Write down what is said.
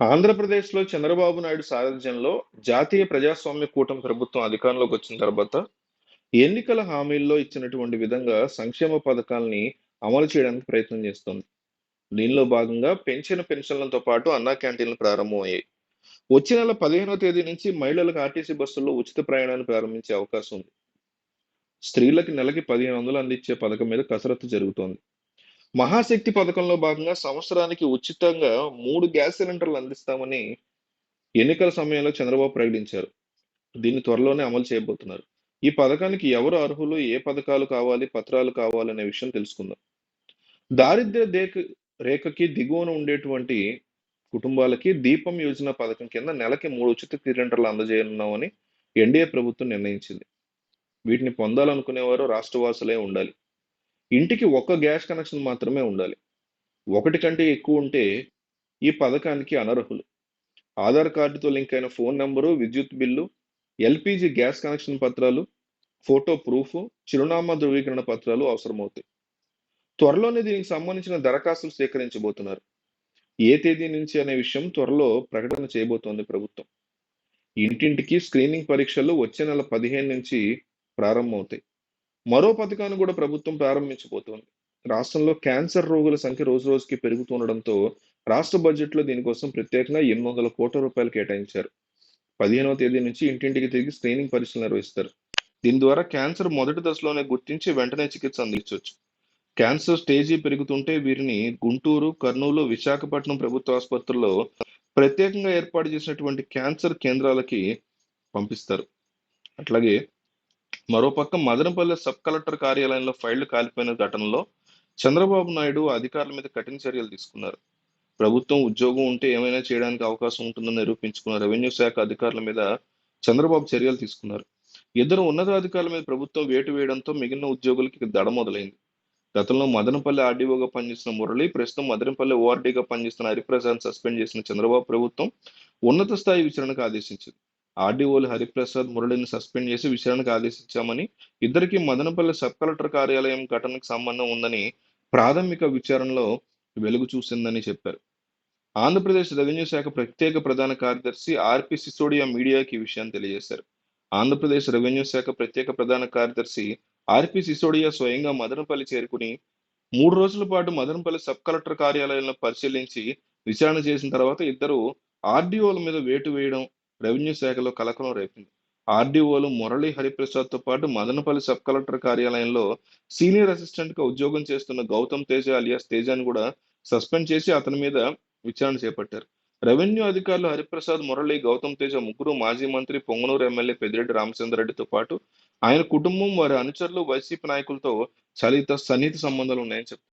ఆంధ్రప్రదేశ్‌లో చంద్రబాబు నాయుడు సారథ్యంలో జాతీయ ప్రజాస్వామ్య కూటమి ప్రభుత్వం అధికారంలోకి వచ్చిన తర్వాత ఎన్నికల హామీల్లో ఇచ్చినటువంటి విధంగా సంక్షేమ పథకాల్ని అమలు చేయడానికి ప్రయత్నం చేస్తోంది. దీనిలో భాగంగా పెన్షన్ పెన్షన్లతో పాటు అన్నా క్యాంటీన్‌లు ప్రారంభమయ్యాయి. వచ్చే నెల 15వ తేదీ నుంచి మహిళలకు ఆర్టీసీ బస్సుల్లో ఉచిత ప్రయాణాన్ని ప్రారంభించే అవకాశం ఉంది. స్త్రీలకు నెలకి 1500 అందించే పథకం మీద కసరత్తు జరుగుతోంది. మహాశక్తి పథకంలో భాగంగా సంవత్సరానికి ఉచితంగా మూడు గ్యాస్ సిలిండర్లు అందిస్తామని ఎన్నికల సమయంలో చంద్రబాబు ప్రకటించారు. దీన్ని త్వరలోనే అమలు చేయబోతున్నారు. ఈ పథకానికి ఎవరు అర్హులు, ఏ పథకాలు కావాలి, పత్రాలు కావాలి అనే విషయం తెలుసుకుందాం. దారిద్ర్య దేఖ రేఖకి దిగువన ఉండేటువంటి కుటుంబాలకి దీపం యోజన పథకం కింద నెలకి మూడు ఉచిత సిలిండర్లు అందజేయనున్నామని ఎన్డీఏ ప్రభుత్వం నిర్ణయించింది. వీటిని పొందాలనుకునేవారు రాష్ట్రవాసులే ఉండాలి. ఇంటికి ఒక్క గ్యాస్ కనెక్షన్ మాత్రమే ఉండాలి. ఒకటి కంటే ఎక్కువ ఉంటే ఈ పథకానికి అనర్హులు. ఆధార్ కార్డుతో లింక్ అయిన ఫోన్ నెంబరు విద్యుత్ బిల్లు, ఎల్పిజి గ్యాస్ కనెక్షన్ పత్రాలు, ఫోటో ప్రూఫ్, చిరునామా ధృవీకరణ పత్రాలు అవసరమవుతాయి. త్వరలోనే దీనికి సంబంధించిన దరఖాస్తులు స్వీకరించబోతున్నారు. ఏ తేదీ నుంచి అనే విషయం త్వరలో ప్రకటన చేయబోతోంది ప్రభుత్వం. ఇంటింటికి స్క్రీనింగ్ పరీక్షలు వచ్చే నెల 15 నుంచి ప్రారంభమవుతాయి. మరో పథకాన్ని కూడా ప్రభుత్వం ప్రారంభించబోతోంది. రాష్ట్రంలో క్యాన్సర్ రోగుల సంఖ్య రోజు రోజుకి పెరుగుతుండడంతో రాష్ట్ర బడ్జెట్‌లో దీనికోసం ప్రత్యేకంగా 800 కోట్ల రూపాయలు కేటాయించారు. 15వ తేదీ నుంచి ఇంటింటికి తిరిగి స్క్రీనింగ్ పరీక్షలు నిర్వహిస్తారు. దీని ద్వారా క్యాన్సర్ మొదటి దశలోనే గుర్తించి వెంటనే చికిత్స అందించవచ్చు క్యాన్సర్ స్టేజీ పెరుగుతుంటే వీరిని గుంటూరు, కర్నూలు, విశాఖపట్నం ప్రభుత్వ ఆసుపత్రుల్లో ప్రత్యేకంగా ఏర్పాటు చేసినటువంటి క్యాన్సర్ కేంద్రాలకి పంపిస్తారు. అట్లాగే మరోపక్క మదనపల్లె సబ్ కలెక్టర్ కార్యాలయంలో ఫైళ్ళు కాలిపోయిన ఘటనలో చంద్రబాబు నాయుడు అధికారుల మీద కఠిన చర్యలు తీసుకున్నారు. ప్రభుత్వం ఉద్యోగం ఉంటే ఏమైనా చేయడానికి అవకాశం ఉంటుందని నిరూపించుకున్న రెవెన్యూ శాఖ అధికారుల మీద చంద్రబాబు చర్యలు తీసుకున్నారు. ఇద్దరు ఉన్నతాధికారుల మీద ప్రభుత్వం వేటు వేయడంతో మిగిలిన ఉద్యోగులకి దడ మొదలైంది. గతంలో మదనపల్లె ఆర్డీఓగా పనిచేసిన మురళి, ప్రస్తుతం మదనపల్లె ఓఆర్డీగా పనిచేస్తున్న హరిప్రసాద్ సస్పెండ్ చేసిన చంద్రబాబు ప్రభుత్వం ఉన్నత స్థాయి విచారణకు ఆదేశించింది. ఆర్డీఓలు హరిప్రసాద్, మురళిని సస్పెండ్ చేసి విచారణకు ఆదేశించామని, ఇద్దరికి మదనపల్లె సబ్ కలెక్టర్ కార్యాలయం ఘటనకు సంబంధం ఉందని ప్రాథమిక విచారణలో వెలుగు చూసిందని చెప్పారు. ఆంధ్రప్రదేశ్ రెవెన్యూ శాఖ ప్రత్యేక ప్రధాన కార్యదర్శి ఆర్‌పి సిసోడియా మీడియాకి ఈ విషయాన్ని తెలియజేశారు. ఆంధ్రప్రదేశ్ రెవెన్యూ శాఖ ప్రత్యేక ప్రధాన కార్యదర్శి ఆర్‌పి సిసోడియా స్వయంగా మదనపల్లి చేరుకుని మూడు రోజుల పాటు మదనపల్లి సబ్ కలెక్టర్ కార్యాలయంలో పరిశీలించి విచారణ చేసిన తర్వాత ఇద్దరు ఆర్డీఓల మీద వేటు వేయడం రెవెన్యూ శాఖలో కలకలం రేపింది. ఆర్డీఓలు మురళి, హరిప్రసాద్‌తో పాటు మదనపల్లి సబ్ కలెక్టర్ కార్యాలయంలో సీనియర్ అసిస్టెంట్‌గా ఉద్యోగం చేస్తున్న గౌతమ్ తేజ అలియాస్ తేజాని కూడా సస్పెండ్ చేసి అతని మీద విచారణ చేపట్టారు. రెవెన్యూ అధికారులు హరిప్రసాద్, మురళి, గౌతమ్ తేజ ముగ్గురు మాజీ మంత్రి పొంగనూరు ఎమ్మెల్యే పెద్దిరెడ్డి రామచంద్రరెడ్డితో పాటు ఆయన కుటుంబం, వారి అనుచరులు, వైసీపీ నాయకులతో చలిత సన్నిహిత సంబంధాలు ఉన్నాయని చెప్పారు.